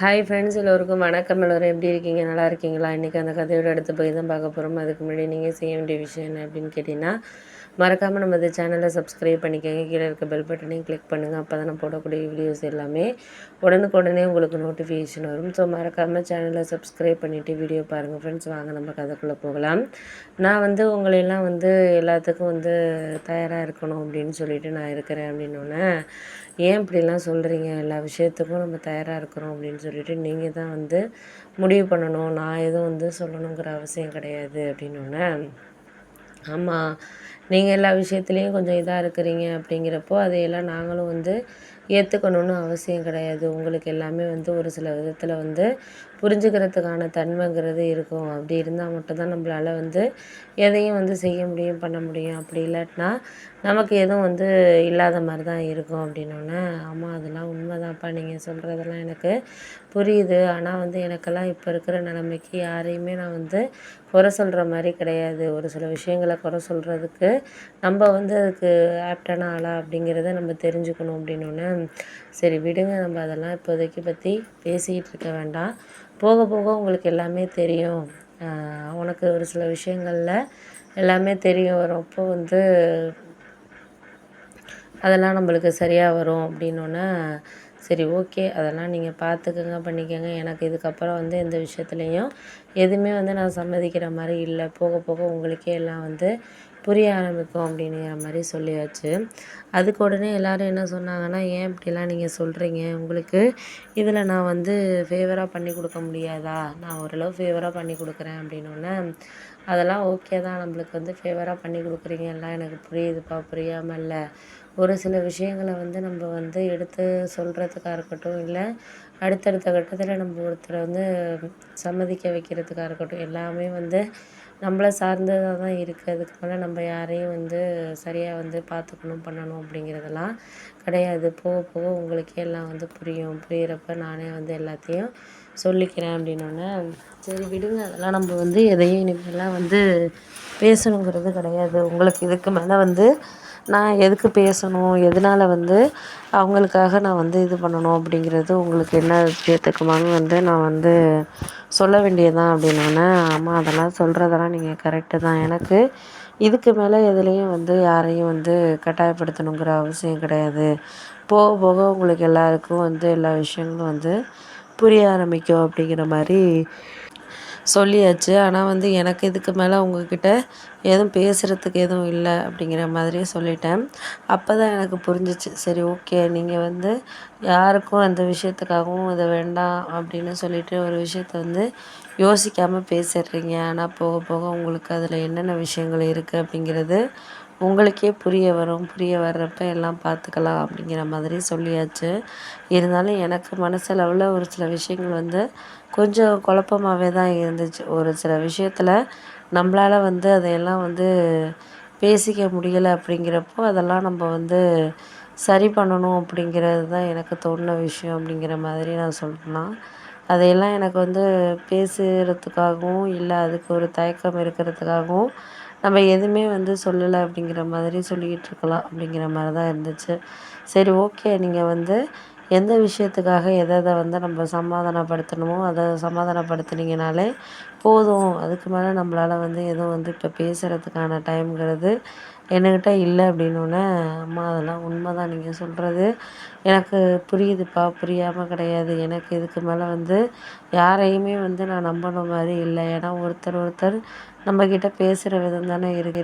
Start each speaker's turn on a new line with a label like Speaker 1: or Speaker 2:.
Speaker 1: hi friends எல்லோருக்கும் வணக்கம் எல்லோரும் எப்படி இருக்கீங்க நல்லா இருக்கீங்களா இன்றைக்கி அந்த கதையோட எடுத்து போய் தான் பார்க்க போகிறோம் அதுக்கு முன்னாடி நீங்கள் செய்ய வேண்டிய விஷயம் என்ன அப்படின்னு கேட்டிங்கன்னா மறக்காமல் நம்ம இந்த சேனலை சப்ஸ்கிரைப் பண்ணிக்கோங்க கீழே இருக்க பெல் பட்டனையும் கிளிக் பண்ணுங்கள் அப்போ தான் நான் போடக்கூடிய வீடியோஸ் எல்லாமே உடனே உங்களுக்கு நோட்டிஃபிகேஷன் வரும் ஸோ மறக்காமல் சேனலை சப்ஸ்கிரைப் பண்ணிவிட்டு வீடியோ பாருங்கள் ஃப்ரெண்ட்ஸ் வாங்க நம்ம கதைக்குள்ளே போகலாம் நான் வந்து உங்களையெல்லாம் வந்து எல்லாத்துக்கும் வந்து தயாராக இருக்கணும் அப்படின்னு சொல்லிட்டு நான் இருக்கிறேன் அப்படின்னோடனே ஏன் இப்படிலாம் சொல்கிறீங்க எல்லா விஷயத்துக்கும் நம்ம தயாராக இருக்கிறோம் அப்படின்னு சொல்லி சொல்லிவிட்டு நீங்கள் தான் வந்து முடிவு பண்ணணும் நான் எதுவும் வந்து சொல்லணுங்கிற அவசியம் கிடையாது அப்படின்னோடனே ஆமாம் நீங்கள் எல்லா விஷயத்துலேயும் கொஞ்சம் இதாக இருக்கிறீங்க அப்படிங்கிறப்போ அதையெல்லாம் நாங்களும் வந்து ஏற்றுக்கணும்னு அவசியம் கிடையாது உங்களுக்கு எல்லாமே வந்து ஒரு சில விதத்தில் வந்து புரிஞ்சுக்கிறதுக்கான தன்மைங்கிறது இருக்கும் அப்படி இருந்தால் மட்டும்தான் நம்மளால் வந்து எதையும் வந்து செய்ய முடியும் பண்ண முடியும் அப்படி இல்லாட்டினா நமக்கு எதுவும் வந்து இல்லாத மாதிரி தான் இருக்கும் அப்படின்னோடனே ஆமாம் அதெல்லாம் உண்மைதான்ப்பா நீங்கள் சொல்கிறதெல்லாம் எனக்கு புரியுது ஆனால் வந்து எனக்கெல்லாம் இப்போ இருக்கிற நிலைமைக்கு யாரையுமே நான் வந்து குறை சொல்கிற மாதிரி கிடையாது ஒரு சில விஷயங்களை குறை சொல்கிறதுக்கு நம்ம வந்து அதுக்கு ஆப்டான ஆளா அப்படிங்கிறத நம்ம தெரிஞ்சுக்கணும் அப்படின்னோடனே சரி விடுங்க நம்ம அதெல்லாம் இப்போதைக்கு பற்றி பேசிக்கிட்டு இருக்க வேண்டாம் போக போக உங்களுக்கு எல்லாமே தெரியும் உனக்கு ஒரு சில விஷயங்களில் எல்லாமே தெரிய வரும் அப்போ வந்து அதெல்லாம் நம்மளுக்கு சரியாக வரும் அப்படின்னோன்னே சரி ஓகே அதெல்லாம் நீங்கள் பார்த்துக்கோங்க பண்ணிக்கோங்க எனக்கு இதுக்கப்புறம் வந்து எந்த விஷயத்துலேயும் எதுவுமே வந்து நான் சம்மதிக்கிற மாதிரி இல்லை போக போக உங்களுக்கே எல்லாம் வந்து புரிய ஆரம்பிக்கும் அப்படிங்கிற மாதிரி சொல்லியாச்சு அதுக்கு உடனே எல்லோரும் என்ன சொன்னாங்கன்னா ஏன் இப்படிலாம் நீங்கள் சொல்கிறீங்க உங்களுக்கு இதில் நான் வந்து ஃபேவராக பண்ணி கொடுக்க முடியாதா நான் ஓரளவு ஃபேவராக பண்ணி கொடுக்குறேன் அப்படின்னோடனே அதெல்லாம் ஓகே தான் நம்மளுக்கு வந்து ஃபேவராக பண்ணி கொடுக்குறீங்க எல்லாம் எனக்கு புரியுதுப்பா புரியாமல் இல்லை ஒரு சில விஷயங்களை வந்து நம்ம வந்து எடுத்து சொல்கிறதுக்காக இருக்கட்டும் இல்லை அடுத்தடுத்த கட்டத்தில் நம்ம ஒருத்தரை வந்து சம்மதிக்க வைக்கிறதுக்காக இருக்கட்டும் எல்லாமே வந்து நம்மளை சார்ந்ததாக தான் இருக்குது அதுக்கு மேலே நம்ம யாரையும் வந்து சரியாக வந்து பார்த்துக்கணும் பண்ணணும் அப்படிங்கிறதெல்லாம் கிடையாது போக போக உங்களுக்கே எல்லாம் வந்து புரியும் புரிகிறப்ப நானே வந்து எல்லாத்தையும் சொல்லிக்கிறேன் அப்படின்னோடனே சரி விடுங்க அதெல்லாம் நம்ம வந்து எதையும் இனிமேலாம் வந்து பேசணுங்கிறது கிடையாது உங்களுக்கு இதுக்கு மேலே வந்து நான் எதுக்கு பேசணும் எதனால் வந்து அவங்களுக்காக நான் வந்து இது பண்ணணும் அப்படிங்கிறது உங்களுக்கு என்ன விஷயத்துக்குமான்னு வந்து நான் வந்து சொல்ல வேண்டியதான் அப்படின்னோடனே ஆமாம் அதெல்லாம் சொல்கிறதெல்லாம் நீங்கள் கரெக்டு தான் எனக்கு இதுக்கு மேலே எதுலேயும் வந்து யாரையும் வந்து கட்டாயப்படுத்தணுங்கிற அவசியம் கிடையாது போக போக உங்களுக்கு எல்லாருக்கும் வந்து எல்லா விஷயங்களும் வந்து புரிய ஆரம்பிக்கும் அப்படிங்கிற மாதிரி சொல்லியாச்சு ஆனால் வந்து எனக்கு இதுக்கு மேலே உங்ககிட்ட எதுவும் பேசுகிறதுக்கு எதுவும் இல்லை அப்படிங்கிற மாதிரியே சொல்லிட்டேன் அப்போ தான் எனக்கு புரிஞ்சிச்சு சரி ஓகே நீங்கள் வந்து யாருக்கும் அந்த விஷயத்துக்காகவும் இதை வேண்டாம் அப்படின்னு சொல்லிட்டு ஒரு விஷயத்த வந்து யோசிக்காமல் பேசிடுறீங்க ஆனால் போக போக உங்களுக்கு அதில் என்னென்ன விஷயங்கள் இருக்குது அப்படிங்கிறது உங்களுக்கே புரிய வரும் புரிய வர்றப்ப எல்லாம் பார்த்துக்கலாம் அப்படிங்கிற மாதிரி சொல்லியாச்சு இருந்தாலும் எனக்கு உள்ள ஒரு சில விஷயங்கள் வந்து கொஞ்சம் குழப்பமாகவே தான் இருந்துச்சு ஒரு சில விஷயத்தில் நம்மளால் வந்து அதையெல்லாம் வந்து பேசிக்க முடியலை அப்படிங்கிறப்போ அதெல்லாம் நம்ம வந்து சரி பண்ணணும் அப்படிங்கிறது தான் எனக்கு தோணுன விஷயம் அப்படிங்கிற மாதிரி நான் சொல்லலாம் அதையெல்லாம் எனக்கு வந்து பேசுகிறதுக்காகவும் இல்லை அதுக்கு ஒரு தயக்கம் இருக்கிறதுக்காகவும் நம்ம எதுவுமே வந்து சொல்லலை அப்படிங்கிற மாதிரி சொல்லிக்கிட்டு இருக்கலாம் அப்படிங்கிற மாதிரி தான் இருந்துச்சு சரி ஓகே நீங்கள் வந்து எந்த விஷயத்துக்காக எதை எதை வந்து நம்ம சமாதானப்படுத்தணுமோ அதை சமாதானப்படுத்துனீங்கனாலே போதும் அதுக்கு மேலே நம்மளால் வந்து எதுவும் வந்து இப்போ பேசுகிறதுக்கான டைம்ங்கிறது என்கிட்ட இல்லை அப்படின்னோடனே அம்மா அதெல்லாம் உண்மை தான் நீங்கள் சொல்கிறது எனக்கு புரியுதுப்பா புரியாமல் கிடையாது எனக்கு இதுக்கு மேலே வந்து யாரையுமே வந்து நான் நம்பின மாதிரி இல்லை ஏன்னா ஒருத்தர் ஒருத்தர் நம்மக்கிட்ட பேசுகிற விதம் தானே இருக்குது